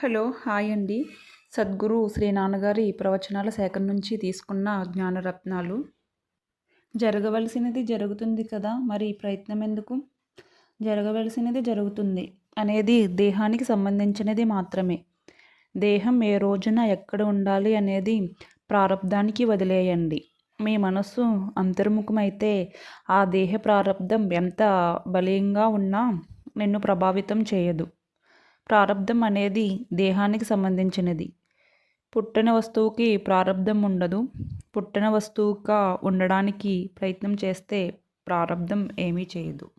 Hello hi అండి. సద్గురు శ్రీ నాన్నగారి ప్రవచనాల సేకరణ నుంచి తీసుకున్న జ్ఞానరత్నాలు. జరగవలసినది జరుగుతుంది కదా మరి ప్రయత్నం ఎందుకు? జరగవలసినది జరుగుతుంది అనేది దేహానికి సంబంధించినది మాత్రమే. దేహం ఏ రోజున ఎక్కడ ఉండాలి అనేది ప్రారంధానికి వదిలేయండి. మీ మనస్సు అంతర్ముఖమైతే ఆ దేహ ప్రారంధం ఎంత బలీయంగా ఉన్నా నిన్ను ప్రభావితం చేయదు. ప్రారంధం అనేది దేహానికి సంబంధించినది. పుట్టిన వస్తువుకి ప్రారంధం ఉండదు. పుట్టిన వస్తువుగా ఉండడానికి ప్రయత్నం చేస్తే ప్రారంధం ఏమీ చేయదు.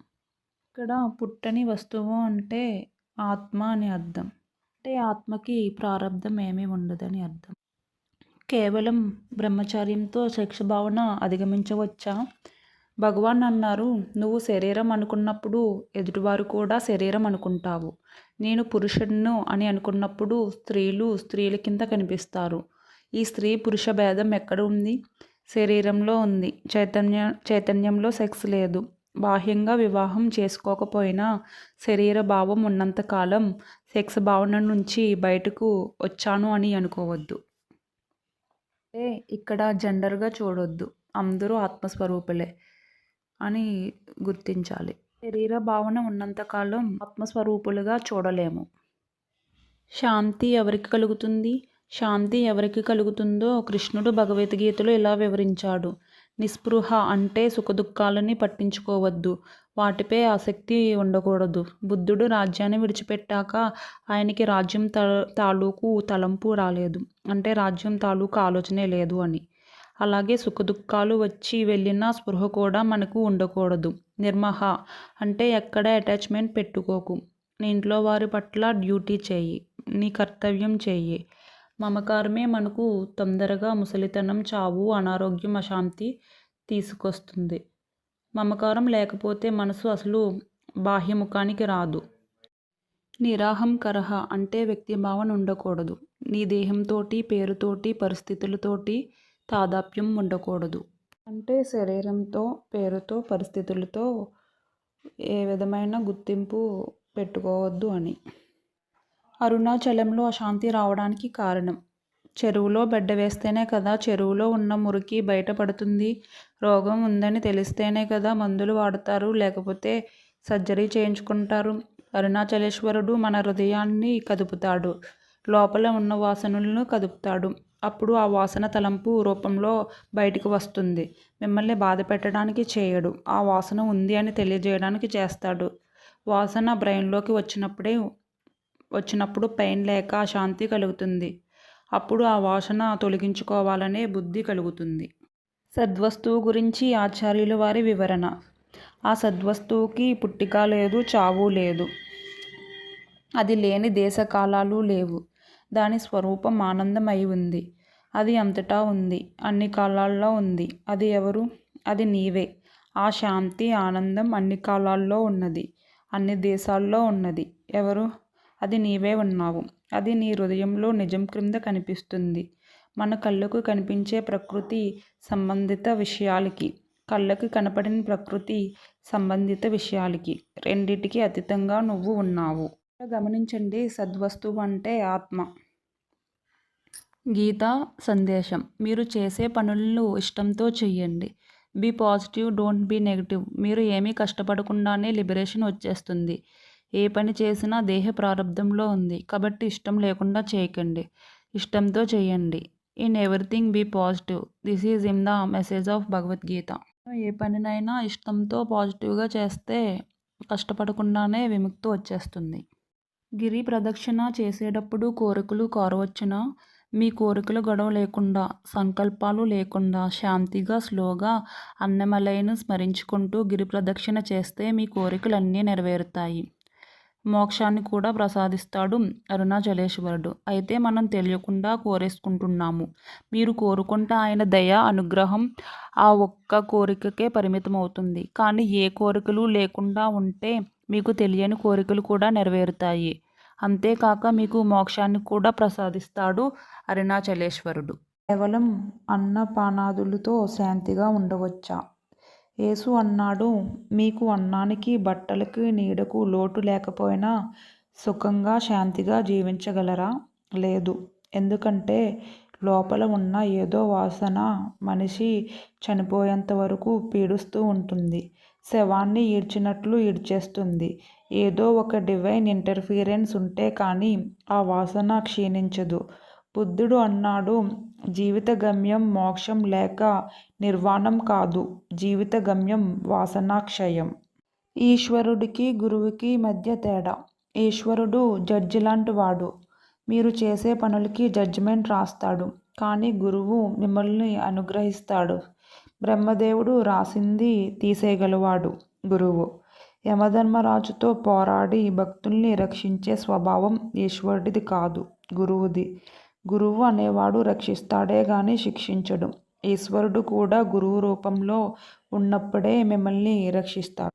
ఇక్కడ పుట్టని వస్తువు అంటే ఆత్మ అని అర్థం. అంటే ఆత్మకి ప్రారంధం ఏమీ ఉండదని అర్థం. కేవలం బ్రహ్మచార్యంతో శిక్ష భావన అధిగమించవచ్చా? భగవాన్ అన్నారు నువ్వు శరీరం అనుకున్నప్పుడు ఎదుటివారు కూడా శరీరం అనుకుంటావు. నేను పురుషుడును అని అనుకున్నప్పుడు స్త్రీలు స్త్రీల కింద కనిపిస్తారు. ఈ స్త్రీ పురుష భేదం ఎక్కడ ఉంది? శరీరంలో ఉంది. చైతన్య చైతన్యంలో సెక్స్ లేదు. బాహ్యంగా వివాహం చేసుకోకపోయినా శరీర భావం ఉన్నంతకాలం సెక్స్ భావన నుంచి బయటకు వచ్చాను అని అనుకోవద్దు. ఏ ఇక్కడ జెండర్గా చూడొద్దు. అందరూ ఆత్మస్వరూపులే. అని గుర్తించాలి. శరీర భావన ఉన్నంతకాలం ఆత్మస్వరూపులుగా చూడలేము. శాంతి ఎవరికి కలుగుతుంది? శాంతి ఎవరికి కలుగుతుందో కృష్ణుడు భగవద్గీతలో ఇలా వివరించాడు. నిస్పృహ అంటే సుఖదుఖాలని పట్టించుకోవద్దు. వాటిపై ఆసక్తి ఉండకూడదు. బుద్ధుడు రాజ్యాన్ని విడిచిపెట్టాక ఆయనకి రాజ్యం తాలూకు తలంపు రాలేదు. అంటే రాజ్యం తాలూకు ఆలోచనే లేదు అని. అలాగే సుఖదుఖాలు వచ్చి వెళ్ళిన స్పృహ కూడా మనకు ఉండకూడదు. నిర్మహ అంటే ఎక్కడ అటాచ్మెంట్ పెట్టుకోకు. నీ ఇంట్లో వారి పట్ల డ్యూటీ చేయి. నీ కర్తవ్యం చేయి. మమకారమే మనకు తొందరగా ముసలితనం చావు అనారోగ్యం అశాంతి తీసుకొస్తుంది. మమకారం లేకపోతే మనసు అసలు బాహ్యముఖానికి రాదు. నిరాహం కరహ అంటే వ్యక్తి భావన ఉండకూడదు. నీ దేహంతోటి పేరుతోటి పరిస్థితులతోటి తాదాప్యం ఉండకూడదు. అంటే శరీరంతో పేరుతో పరిస్థితులతో ఏ విధమైన గుర్తింపు పెట్టుకోవద్దు అని. అరుణాచలంలో అశాంతి రావడానికి కారణం. చెరువులో బెడ్డ వేస్తేనే కదా చెరువులో ఉన్న మురికి బయటపడుతుంది రోగం ఉందని తెలిస్తేనే కదా మందులు వాడతారు లేకపోతే సర్జరీ చేయించుకుంటారు. అరుణాచలేశ్వరుడు మన హృదయాన్ని కదుపుతాడు. లోపల ఉన్న వాసనలను కదుపుతాడు. అప్పుడు ఆ వాసన తలంపు రూపంలో బయటకు వస్తుంది. మిమ్మల్ని బాధ పెట్టడానికి చేయడు. ఆ వాసన ఉంది అని తెలియజేయడానికి చేస్తాడు. వాసన బ్రెయిన్లోకి వచ్చినప్పుడే వచ్చినప్పుడు పెయిన్ లేక శాంతి కలుగుతుంది. అప్పుడు ఆ వాసన తొలగించుకోవాలనే బుద్ధి కలుగుతుంది. సద్వస్తువు గురించి ఆచార్యుల వారి వివరణ. ఆ సద్వస్తువుకి పుట్టిక లేదు చావు లేదు. అది లేని దేశకాలాలు లేవు. దాని స్వరూపం ఆనందం అయి ఉంది. అది అంతటా ఉంది. అన్ని కాలాల్లో ఉంది. అది ఎవరు? అది నీవే. ఆ శాంతి ఆనందం అన్ని కాలాల్లో ఉన్నది. అన్ని దేశాల్లో ఉన్నది. ఎవరు? అది నీవే ఉన్నావు. అది నీ హృదయంలో నిజం క్రింద కనిపిస్తుంది. మన కళ్ళకు కనిపించే ప్రకృతి సంబంధిత విషయాలకి కళ్ళకి కనపడిన ప్రకృతి సంబంధిత విషయాలకి రెండిటికి అతీతంగా నువ్వు ఉన్నావు. గమనించండి సద్వస్తువు అంటే ఆత్మ. గీత సందేశం. మీరు చేసే పనులను ఇష్టంతో చెయ్యండి be positive don't be negative. మీరు ఏమీ కష్టపడకుండానే లిబరేషన్ వచ్చేస్తుంది. ఏ పని చేసినా దేహ ప్రారంభంలో ఉంది. కాబట్టి ఇష్టం లేకుండా చేయకండి. ఇష్టంతో చేయండి. In everything be positive. This is in the message of Bhagavad Gita. ఏ పనినైనా ఇష్టంతో పాజిటివ్గా చేస్తే కష్టపడకుండానే విముక్తి వచ్చేస్తుంది. గిరి ప్రదక్షిణ చేసేటప్పుడు కోరికలు కోరవచ్చునా మీ కోరికలు గొడవ లేకుండా సంకల్పాలు లేకుండా శాంతిగా స్లోగా అన్నమలైను స్మరించుకుంటూ గిరి ప్రదక్షిణ చేస్తే మీ కోరికలన్నీ నెరవేరుతాయి. మోక్షాన్ని కూడా ప్రసాదిస్తాడు అరుణాచలేశ్వరుడు. అయితే మనం తెలియకుండా కోరేసుకుంటున్నాము. మీరు కోరుకుంటే ఆయన దయ అనుగ్రహం ఆ ఒక్క కోరికకే పరిమితం అవుతుంది కానీ ఏ కోరికలు లేకుండా ఉంటే మీకు తెలియని కోరికలు కూడా నెరవేరుతాయి. అంతేకాక మీకు మోక్షాన్ని కూడా ప్రసాదిస్తాడు అరుణాచలేశ్వరుడు. కేవలం అన్నపానాదులతో శాంతిగా ఉండవచ్చా? యేసు అన్నాడు మీకు అన్నానికి బట్టలకి నీడకు లోటు లేకపోయినా సుఖంగా శాంతిగా జీవించగలరా? లేదు. ఎందుకంటే లోపల ఉన్న ఏదో వాసన మనిషి చనిపోయేంత వరకు పీడిస్తూ ఉంటుంది. శవాన్ని ఈడ్చినట్లు ఈడ్చేస్తుంది. ఏదో ఒక డివైన్ ఇంటర్ఫీరెన్స్ ఉంటే కానీ ఆ వాసన క్షీణించదు. బుద్ధుడు అన్నాడు జీవిత గమ్యం మోక్షం లేక నిర్వాణం కాదు. జీవిత గమ్యం వాసనాక్షయం. ఈశ్వరుడికి గురువుకి మధ్య తేడా. ఈశ్వరుడు జడ్జి లాంటి వాడు. మీరు చేసే పనులకి జడ్జిమెంట్ రాస్తాడు. కానీ గురువు మిమ్మల్ని అనుగ్రహిస్తాడు. బ్రహ్మదేవుడు రాసింది తీసేయగలవాడు గురువు. యమధర్మరాజుతో పోరాడి భక్తుల్ని రక్షించే స్వభావం ఈశ్వరుడిది కాదు గురువుది. గురువు అనేవాడు రక్షిస్తాడే గాని శిక్షించడు. ఈశ్వరుడు కూడా గురువు రూపంలో ఉన్నప్పుడే మిమ్మల్ని రక్షిస్తాడు.